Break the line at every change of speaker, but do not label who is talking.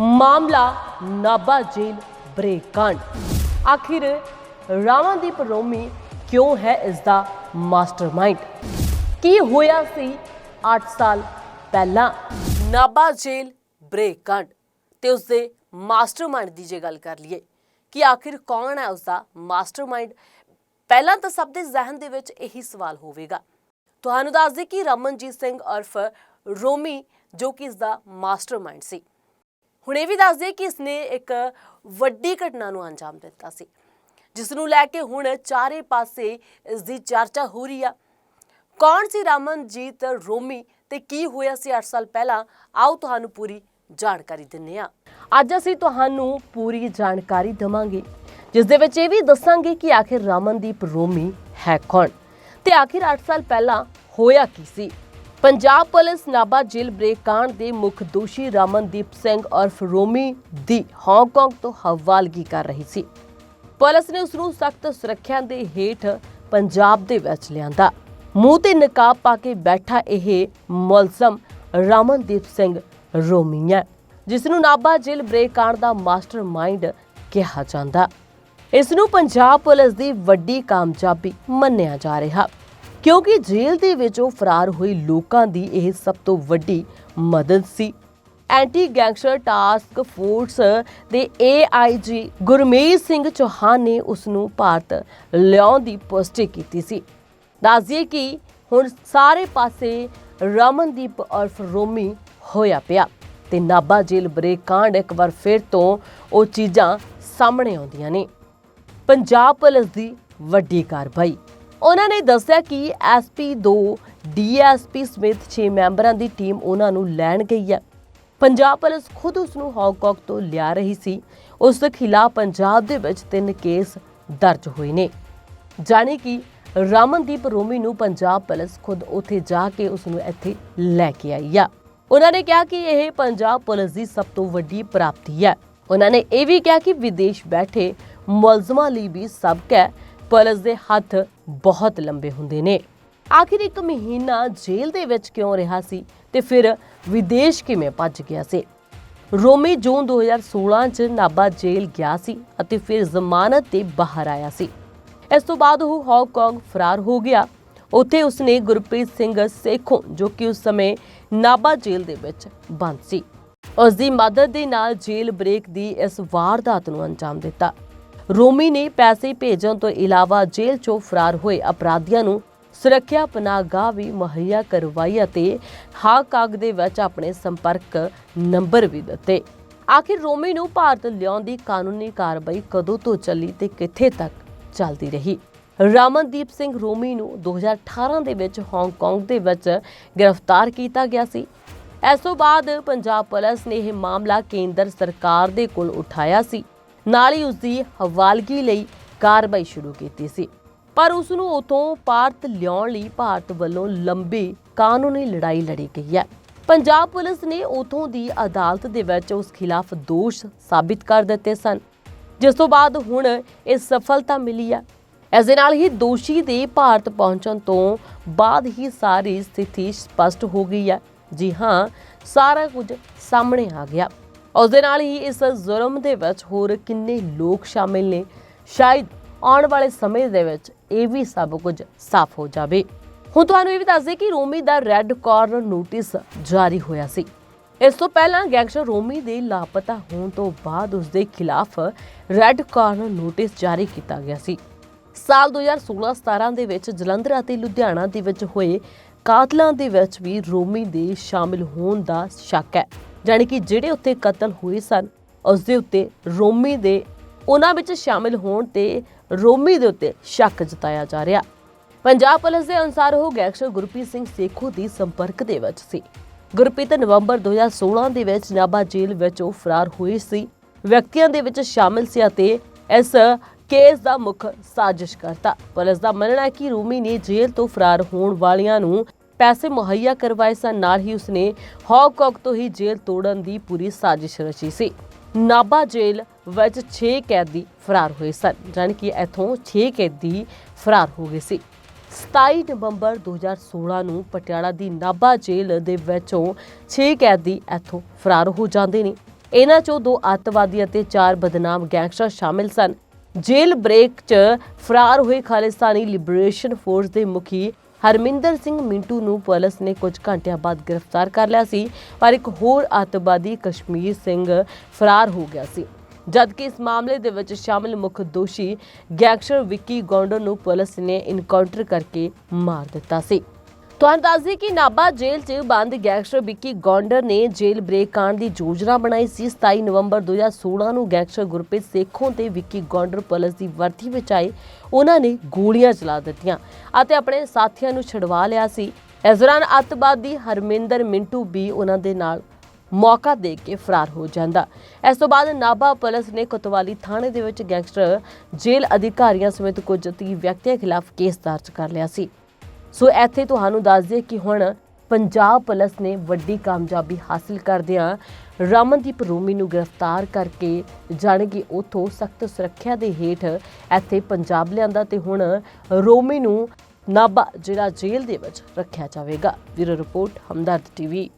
ਮਾਮਲਾ Nabha jail break ਕਾਂਡ ਆਖਿਰ ਰਾਵਾਂਦੀਪ ਰੋਮੀ ਕਿਉਂ ਹੈ ਇਸ ਦਾ ਮਾਸਟਰਮਾਈਂਡ? ਕੀ ਹੋਇਆ ਸੀ 8 ਸਾਲ ਪਹਿਲਾਂ? ਨਾਭਾ ਜੇਲ ਬ੍ਰੇਕ ਕਾਂਡ ਤੇ ਉਸ ਦੇ ਮਾਸਟਰਮਾਈਂਡ ਦੀ ਜੇ ਗੱਲ ਕਰ ਲਈਏ, ਕਿ ਆਖਿਰ ਕੌਣ ਹੈ ਉਸ ਦਾ ਮਾਸਟਰਮਾਈਂਡ? ਪਹਿਲਾਂ ਤਾਂ ਸਭ ਦੇ ਜ਼ਿਹਨ ਦੇ ਵਿੱਚ ਇਹੀ ਸਵਾਲ ਹੋਵੇਗਾ। ਤੁਹਾਨੂੰ ਦੱਸ ਦੇ ਕਿ ਰਮਨਜੀਤ ਸਿੰਘ ਉਰਫ ਰੋਮੀ ਜੋ ਕਿ ਇਸ ਦਾ ਮਾਸਟਰਮਾਈਂਡ ਸੀ। ਹੁਣ ਇਹ ਵੀ ਦੱਸ ਦੇ ਕਿ ਇਸਨੇ ਇੱਕ ਵੱਡੀ ਘਟਨਾ ਨੂੰ ਅੰਜਾਮ ਦਿੱਤਾ ਸੀ ਜਿਸ ਨੂੰ ਲੈ ਕੇ ਹੁਣ ਚਾਰੇ ਪਾਸੇ ਇਸ ਦੀ ਚਰਚਾ ਹੋ ਰਹੀ ਆ। ਕੌਣ ਸੀ ਰਮਨਜੀਤ ਰੋਮੀ ਤੇ ਕੀ ਹੋਇਆ ਸੀ? 8 ਸਾਲ ਪਹਿਲਾਂ ਆਓ ਤੁਹਾਨੂੰ ਪੂਰੀ ਜਾਣਕਾਰੀ ਦਿੰਨੇ ਆ। ਅੱਜ ਅਸੀਂ ਤੁਹਾਨੂੰ ਪੂਰੀ ਜਾਣਕਾਰੀ ਦਵਾਂਗੇ, ਜਿਸ ਦੇ ਵਿੱਚ ਇਹ ਵੀ ਦੱਸਾਂਗੇ ਕਿ ਆਖਿਰ ਰਾਮਨਦੀਪ ਰੋਮੀ ਹੈ ਕੌਣ ਤੇ ਆਖਿਰ 8 ਸਾਲ ਪਹਿਲਾਂ ਹੋਇਆ ਕੀ ਸੀ। Punjab police Nabha jail break ਕਾਂਡ ਦੇ ਮੁੱਖ ਦੋਸ਼ੀ ਰਮਨਦੀਪ ਸਿੰਘ ਉਰਫ ਰੋਮੀ ਦੀ ਹਾਂਗਕਾਂਗ ਤੋਂ ਹਵਾਲਗੀ ਕਰ ਰਹੀ ਸੀ। ਪੁਲਿਸ ਨੇ ਉਸ ਨੂੰ ਸਖਤ ਸੁਰੱਖਿਆ ਦੇ ਹੇਠ ਪੰਜਾਬ ਦੇ ਵਿੱਚ ਲਿਆਂਦਾ। ਮੂੰਹ ਤੇ ਨਕਾਬ ਪਾ ਕੇ ਬੈਠਾ ਇਹ ਮੁਲਜ਼ਮ ਰਮਨਦੀਪ ਸਿੰਘ ਰੋਮੀ ਹੈ ਜਿਸ ਨੂੰ ਨਾਭਾ ਜੇਲ੍ਹ ਬ੍ਰੇਕ ਕਾਂਡ ਦਾ ਮਾਸਟਰਮਾਈਂਡ ਕਿਹਾ ਜਾਂਦਾ। ਇਸ ਨੂੰ ਪੰਜਾਬ ਪੁਲਿਸ ਦੀ ਵੱਡੀ ਕਾਮਯਾਬੀ ਮੰਨਿਆ ਜਾ ਰਿਹਾ। ਕਿਉਂਕਿ ਜੇਲ੍ਹ ਦੇ ਵਿੱਚੋਂ ਫਰਾਰ ਹੋਏ ਲੋਕਾਂ ਦੀ ਇਹ ਸਭ ਤੋਂ ਵੱਡੀ ਮਦਦ ਸੀ। ਐਂਟੀ ਗੈਂਗਸਟਰ ਟਾਸਕ ਫੋਰਸ ਦੇ ਏਆਈਜੀ ਗੁਰਮੇਜ ਸਿੰਘ ਚੌਹਾਨ ਨੇ ਉਸ ਨੂੰ ਭਾਰਤ ਲਿਆਉਣ ਦੀ ਪੁਸ਼ਟੀ ਕੀਤੀ ਸੀ। ਦੱਸਦੀਏ ਕਿ ਹੁਣ ਸਾਰੇ ਪਾਸੇ ਰਮਨਦੀਪ ਉਰਫ ਰੋਮੀ ਹੋਇਆ ਪਿਆ ਤੇ ਨਾਭਾ ਜੇਲ੍ਹ ਬ੍ਰੇਕ ਕਾਂਡ ਇੱਕ ਵਾਰ ਫਿਰ ਤੋਂ ਉਹ ਚੀਜ਼ਾਂ ਸਾਹਮਣੇ ਆਉਂਦੀਆਂ ਨੇ। ਪੰਜਾਬ ਪੁਲਿਸ ਦੀ ਵੱਡੀ ਕਾਰਵਾਈ। ਉਹਨਾਂ ਨੇ ਦੱਸਿਆ ਕਿ ਐਸਪੀ 2 ਡੀਐਸਪੀ ਸਮੇਤ 6 ਮੈਂਬਰਾਂ ਦੀ ਟੀਮ ਉਹਨਾਂ ਨੂੰ ਲੈਣ ਗਈ ਹੈ। ਪੰਜਾਬ ਪੁਲਿਸ ਖੁਦ ਉਸ ਨੂੰ ਹਾਂਗਕਾਂਗ ਤੋਂ ਲਿਆ ਰਹੀ ਸੀ। ਉਸ ਦੇ ਖਿਲਾਫ ਪੰਜਾਬ ਦੇ ਵਿੱਚ ਤਿੰਨ ਕੇਸ ਦਰਜ ਹੋਏ ਨੇ। ਜਾਣੀ ਕਿ ਰਮਨਦੀਪ ਰੋਮੀ ਨੂੰ ਪੰਜਾਬ ਪੁਲਿਸ ਖੁਦ ਉੱਥੇ ਜਾ ਕੇ ਉਸ ਨੂੰ ਇੱਥੇ ਲੈ ਕੇ ਆਈ ਆ। ਉਹਨਾਂ ਨੇ ਕਿਹਾ ਕਿ ਇਹ ਪੰਜਾਬ ਪੁਲਿਸ ਦੀ ਸਭ ਤੋਂ ਵੱਡੀ ਪ੍ਰਾਪਤੀ ਹੈ। ਉਹਨਾਂ ਨੇ ਇਹ ਵੀ ਕਿਹਾ ਕਿ ਵਿਦੇਸ਼ ਬੈਠੇ ਮੁਲਜ਼ਮਾਂ ਲਈ ਵੀ ਸਬਕ ਹੈ। ਪੁਲਿਸ ਦੇ ਹੱਥ ਬਹੁਤ ਲੰਬੇ ਹੁੰਦੇ ਨੇ। ਆਖਿਰ ਇੱਕ ਮਹੀਨਾ ਜੇਲ੍ਹ ਦੇ ਵਿੱਚ ਕਿਉਂ ਰਿਹਾ ਸੀ ਤੇ ਫਿਰ ਵਿਦੇਸ਼ ਕਿਵੇਂ ਭੱਜ ਗਿਆ ਸੀ? ਰੋਮੀ ਜੂਨ 2016 ਚ ਨਾਭਾ ਜੇਲ੍ਹ ਗਿਆ ਸੀ ਅਤੇ ਫਿਰ ਜ਼ਮਾਨਤ ਤੇ ਬਾਹਰ ਆਇਆ ਸੀ। ਇਸ ਤੋਂ ਬਾਅਦ ਉਹ ਹਾਂਗਕਾਂਗ ਫਰਾਰ ਹੋ ਗਿਆ। ਉੱਥੇ ਉਸਨੇ ਗੁਰਪ੍ਰੀਤ ਸਿੰਘ ਸੇਖੋਂ, ਜੋ ਕਿ ਉਸ ਸਮੇਂ ਨਾਭਾ ਜੇਲ੍ਹ ਦੇ ਵਿੱਚ ਬੰਦ ਸੀ ਉਸ ਦੀ ਮਦਦ ਦੇ ਨਾਲ ਜੇਲ੍ਹ ਬ੍ਰੇਕ ਦੀ ਇਸ ਵਾਰਦਾਤ ਨੂੰ ਅੰਜਾਮ ਦਿੱਤਾ। ਰੋਮੀ ਨੇ ਪੈਸੇ ਭੇਜਣ ਤੋਂ ਇਲਾਵਾ ਜੇਲ੍ਹ ਚੋਂ ਫਰਾਰ ਹੋਏ ਅਪਰਾਧੀਆਂ ਨੂੰ ਸੁਰੱਖਿਆ ਪਨਾਹਗਾਹ ਵੀ ਮੁਹੱਈਆ ਕਰਵਾਈ ਅਤੇ ਹਾਕਾਗ ਦੇ ਵਿੱਚ ਆਪਣੇ ਸੰਪਰਕ ਨੰਬਰ ਵੀ ਦਿੱਤੇ। ਆਖਿਰ ਰੋਮੀ ਨੂੰ ਭਾਰਤ ਲਿਆਉਣ ਦੀ ਕਾਨੂੰਨੀ ਕਾਰਵਾਈ ਕਦੋਂ ਤੋਂ ਚੱਲੀ ਤੇ ਕਿੱਥੇ ਤੱਕ ਚੱਲਦੀ ਰਹੀ? ਰਮਨਦੀਪ ਸਿੰਘ ਰੋਮੀ ਨੂੰ 2018 ਦੇ ਵਿੱਚ ਹਾਂਗਕਾਂਗ ਦੇ ਵਿੱਚ ਗ੍ਰਿਫਤਾਰ ਕੀਤਾ ਗਿਆ ਸੀ। ਇਸ ਤੋਂ ਬਾਅਦ ਪੰਜਾਬ ਪੁਲਿਸ ਨੇ ਇਹ ਮਾਮਲਾ ਕੇਂਦਰ ਸਰਕਾਰ ਦੇ ਕੋਲ ਉਠਾਇਆ ਸੀ। ਨਾਲ ਹੀ ਉਸ ਦੀ ਹਵਾਲਗੀ ਲਈ ਕਾਰਵਾਈ ਸ਼ੁਰੂ ਕੀਤੀ ਸੀ। ਪਰ ਉਸ ਨੂੰ ਉਥੋਂ ਭਾਰਤ ਲਿਆਉਣ ਲਈ ਭਾਰਤ ਵੱਲੋਂ ਲੰਬੀ ਕਾਨੂੰਨੀ ਲੜਾਈ ਲੜੀ ਗਈ ਹੈ। ਪੰਜਾਬ ਪੁਲਿਸ ਨੇ ਉਥੋਂ ਦੀ ਅਦਾਲਤ ਦੇ ਵਿੱਚ ਉਸ ਖਿਲਾਫ ਦੋਸ਼ ਸਾਬਿਤ ਕਰ ਦਿੱਤੇ ਸਨ। ਜਿਸ ਤੋਂ ਬਾਅਦ ਹੁਣ ਇਹ ਸਫਲਤਾ ਮਿਲੀ ਹੈ। ਇਸ ਦੇ ਨਾਲ ਹੀ ਦੋਸ਼ੀ ਦੇ ਭਾਰਤ ਪਹੁੰਚਣ ਤੋਂ ਬਾਅਦ ਹੀ ਸਾਰੀ ਸਥਿਤੀ ਸਪਸ਼ਟ ਹੋ ਗਈ ਹੈ। ਜੀ ਹਾਂ, ਸਾਰਾ ਕੁਝ ਸਾਹਮਣੇ ਆ ਗਿਆ। ਉਸ ਦੇ ਨਾਲ ਹੀ ਇਸ ਜ਼ੁਰਮ ਦੇ ਵਿੱਚ ਹੋਰ ਕਿੰਨੇ ਲੋਕ ਸ਼ਾਮਿਲ ਨੇ? ਸ਼ਾਇਦ ਆਉਣ ਵਾਲੇ ਸਮੇਂ ਦੇ ਵਿੱਚ ਇਹ ਵੀ ਸਭ ਕੁਝ ਸਾਫ਼ ਹੋ ਜਾਵੇ। ਹੁਣ ਤੁਹਾਨੂੰ ਇਹ ਵੀ ਦੱਸ ਦੇ ਕਿ ਰੋਮੀ ਦਾ ਰੈੱਡ ਕਾਰਨਰ ਨੋਟਿਸ ਜਾਰੀ ਹੋਇਆ ਸੀ। ਇਸ ਤੋਂ ਪਹਿਲਾਂ ਗੈਂਗਸਟਰ ਰੋਮੀ ਦੇ ਲਾਪਤਾ ਹੋਣ ਤੋਂ ਬਾਅਦ ਉਸ ਦੇ ਖਿਲਾਫ ਰੈੱਡ ਕਾਰਨਰ ਨੋਟਿਸ ਜਾਰੀ ਕੀਤਾ ਗਿਆ ਸੀ। ਸਾਲ 2016-17 ਦੇ ਵਿੱਚ ਜਲੰਧਰ ਅਤੇ ਲੁਧਿਆਣਾ ਦੇ ਵਿੱਚ ਹੋਏ ਕਾਤਲਾਂ ਦੇ ਵਿੱਚ ਵੀ ਰੋਮੀ ਦੇ ਸ਼ਾਮਿਲ ਹੋਣ ਦਾ ਸ਼ੱਕ ਹੈ। ਜਾਣੀ ਕਿ ਜਿਹੜੇ ਉੱਤੇ ਕਤਲ ਹੋਏ ਸਨ ਉਸ ਦੇ ਉੱਤੇ ਰੋਮੀ ਦੇ, ਉਹਨਾਂ ਵਿੱਚ ਸ਼ਾਮਿਲ ਹੋਣ ਤੇ ਰੋਮੀ ਦੇ ਉੱਤੇ ਸ਼ੱਕ ਜਤਾਇਆ ਜਾ ਰਿਹਾ। ਪੰਜਾਬ ਪੁਲਿਸ ਦੇ ਅਨੁਸਾਰ ਉਹ ਗੈਂਗਸਟਰ ਗੁਰਪ੍ਰੀਤ ਸਿੰਘ ਸੇਖੋ ਦੀ ਸੰਪਰਕ ਦੇ ਵਿੱਚ ਸੀ। ਗੁਰਪ੍ਰੀਤ ਨਵੰਬਰ 2016 ਦੇ ਵਿੱਚ ਨਾਭਾ ਜੇਲ੍ਹ ਵਿੱਚ ਉਹ ਫਰਾਰ ਹੋਏ ਸੀ। ਵਿਅਕਤੀਆਂ ਦੇ ਵਿੱਚ ਸ਼ਾਮਿਲ ਸੀ ਅਤੇ ਇਸ ਕੇਸ ਦਾ ਮੁੱਖ ਸਾਜ਼ਿਸ਼ ਕਰਤਾ। ਪੁਲਿਸ ਦਾ ਮੰਨਣਾ ਹੈ ਕਿ ਰੂਮੀ ਨੇ ਜੇਲ੍ਹ ਤੋਂ ਫਰਾਰ ਹੋਣ ਵਾਲਿਆਂ ਨੂੰ ਪੈਸੇ ਮੁਹੱਈਆ ਕਰਵਾਏ ਸਨ। ਨਾਲ ਹੀ ਉਸਨੇ ਹਾਂਗਕਾਂਗ ਤੋਂ ਹੀ ਜੇਲ੍ਹ ਤੋੜਨ ਦੀ ਪੂਰੀ ਸਾਜ਼ਿਸ਼ ਰਚੀ ਸੀ। ਨਾਭਾ ਜੇਲ੍ਹ ਵਿੱਚ 6 ਕੈਦੀ ਫਰਾਰ ਹੋਏ ਸਨ, ਜਾਣੀ ਕਿ ਇੱਥੋਂ 6 ਕੈਦੀ ਫਰਾਰ ਹੋ ਗਏ ਸੀ। 27 ਨਵੰਬਰ 2016 ਨੂੰ ਪਟਿਆਲਾ ਦੀ ਨਾਭਾ ਜੇਲ੍ਹ ਦੇ ਵਿੱਚੋਂ 6 ਕੈਦੀ ਇੱਥੋਂ ਫਰਾਰ ਹੋ ਜਾਂਦੇ ਨੇ। ਇਹਨਾਂ 'ਚੋਂ ਦੋ ਅੱਤਵਾਦੀ ਅਤੇ ਚਾਰ ਬਦਨਾਮ ਗੈਂਗਸਟਰ ਸ਼ਾਮਿਲ ਸਨ। ਜੇਲ੍ਹ ਬ੍ਰੇਕ 'ਚ ਫਰਾਰ ਹੋਏ ਖਾਲਿਸਤਾਨੀ ਲਿਬਰੇਸ਼ਨ ਫੋਰਸ ਦੇ ਮੁਖੀ ਹਰਮਿੰਦਰ ਸਿੰਘ ਮਿੰਟੂ ਨੂੰ ਪੁਲਿਸ ਨੇ ਕੁਝ ਘੰਟਿਆਂ ਬਾਅਦ ਗ੍ਰਿਫਤਾਰ ਕਰ ਲਿਆ ਸੀ, ਪਰ ਇੱਕ ਹੋਰ ਅੱਤਵਾਦੀ ਕਸ਼ਮੀਰ ਸਿੰਘ ਫਰਾਰ ਹੋ ਗਿਆ ਸੀ। ਜਦਕਿ ਇਸ ਮਾਮਲੇ ਦੇ ਵਿੱਚ ਸ਼ਾਮਿਲ ਮੁੱਖ ਦੋਸ਼ੀ ਗੈਂਗਸਟਰ ਵਿੱਕੀ ਗੌਂਡੋ ਨੂੰ ਪੁਲਿਸ ਨੇ ਇਨਕਾਊਂਟਰ ਕਰਕੇ ਮਾਰ ਦਿੱਤਾ ਸੀ। ਤੁਹਾਨੂੰ ਦੱਸ ਦਈਏ ਕਿ ਨਾਭਾ ਜੇਲ੍ਹ 'ਚ ਬੰਦ ਗੈਂਗਸਟਰ ਵਿੱਕੀ ਗੌਂਡਰ ਨੇ ਜੇਲ੍ਹ ਬ੍ਰੇਕ ਕਾਂਡ ਦੀ ਯੋਜਨਾ ਬਣਾਈ ਸੀ। 27 ਨਵੰਬਰ 2016 ਨੂੰ ਗੈਂਗਸਟਰ ਗੁਰਪ੍ਰੀਤ ਸੇਖੋਂ ਤੇ ਵਿੱਕੀ ਗੌਂਡਰ ਪੁਲਿਸ ਦੀ ਵਰਦੀ ਵਿੱਚ ਆਏ। ਉਹਨਾਂ ਨੇ ਗੋਲੀਆਂ ਚਲਾ ਦਿੱਤੀਆਂ ਅਤੇ ਆਪਣੇ ਸਾਥੀਆਂ ਨੂੰ ਛਡਵਾ ਲਿਆ ਸੀ। ਇਸ ਦੌਰਾਨ ਅੱਤਵਾਦੀ ਹਰਮਿੰਦਰ ਮਿੰਟੂ ਵੀ ਉਹਨਾਂ ਦੇ ਨਾਲ ਮੌਕਾ ਦੇ ਕੇ ਫਰਾਰ ਹੋ ਜਾਂਦਾ। ਇਸ ਤੋਂ ਬਾਅਦ ਨਾਭਾ ਪੁਲਿਸ ਨੇ ਕੋਤਵਾਲੀ ਥਾਣੇ ਦੇ ਵਿੱਚ ਗੈਂਗਸਟਰ ਜੇਲ੍ਹ ਅਧਿਕਾਰੀਆਂ ਸਮੇਤ ਕੁਝ 30 ਵਿਅਕਤੀਆਂ ਖਿਲਾਫ ਕੇਸ ਦਰਜ ਕਰ ਲਿਆ ਸੀ। ਸੋ ਇੱਥੇ ਤੁਹਾਨੂੰ ਦੱਸ ਦਈਏ ਕਿ ਹੁਣ ਪੰਜਾਬ ਪੁਲਿਸ ਨੇ ਵੱਡੀ ਕਾਮਯਾਬੀ ਹਾਸਲ ਕਰਦਿਆਂ ਰਮਨਦੀਪ ਰੋਮੀ ਨੂੰ ਗ੍ਰਿਫਤਾਰ ਕਰਕੇ ਜਾਣਗੇ ਕਿ ਉਥੋਂ ਸਖਤ ਸੁਰੱਖਿਆ ਦੇ ਹੇਠ ਇੱਥੇ ਪੰਜਾਬ ਲਿਆਂਦਾ ਤੇ ਹੁਣ ਰੋਮੀ ਨੂੰ ਨਾਭਾ ਜਿਹੜਾ ਜੇਲ੍ਹ ਦੇ ਵਿੱਚ ਰੱਖਿਆ ਜਾਵੇਗਾ। ਵੀਰੋ ਰਿਪੋਰਟ, ਹਮਦਰਦ ਟੀਵੀ।